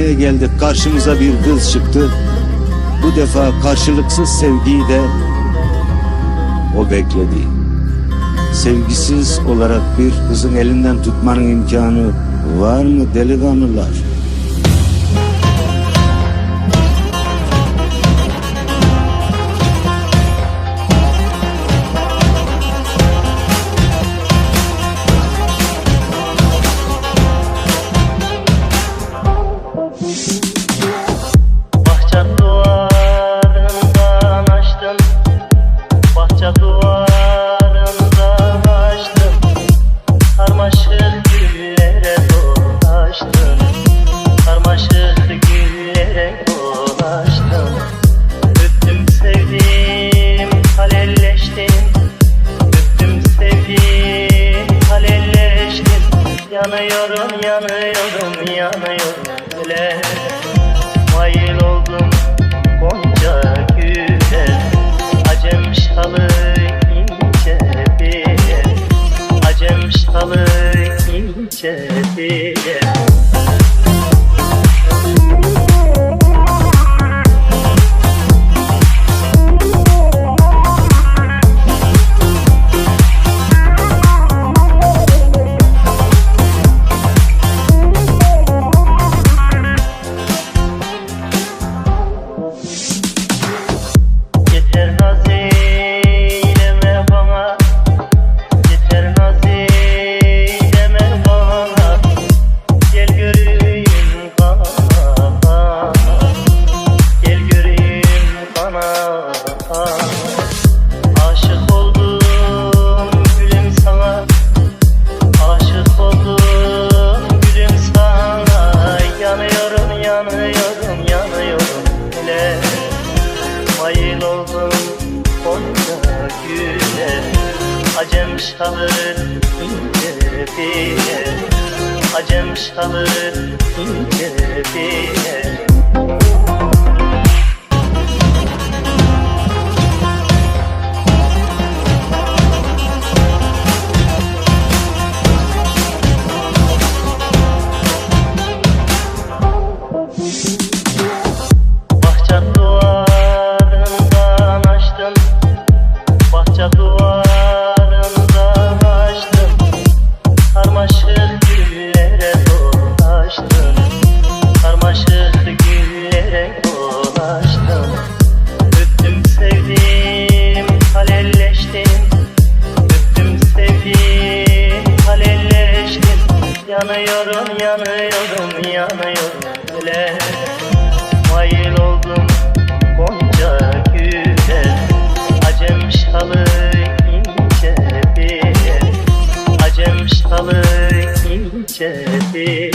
geldik karşımıza bir kız çıktı. Bu defa karşılıksız sevgiyi de o bekledi. Sevgisiz olarak bir kızın elinden tutmanın imkanı var mı delikanlılar? Yanıyorum yanıyorum yanıyorum öyle. Mail oldum Gonca güle Acem şalı ince bile Acem şalı ince bile şalır incebiye Acem şalır incebiye Bahçe duvarından açtım. Bahçe duvarından Yanıyorum, yanıyorum, yanıyorum güle Mail oldum gonca güle Acem şalı ince diye. Acem şalı ince diye.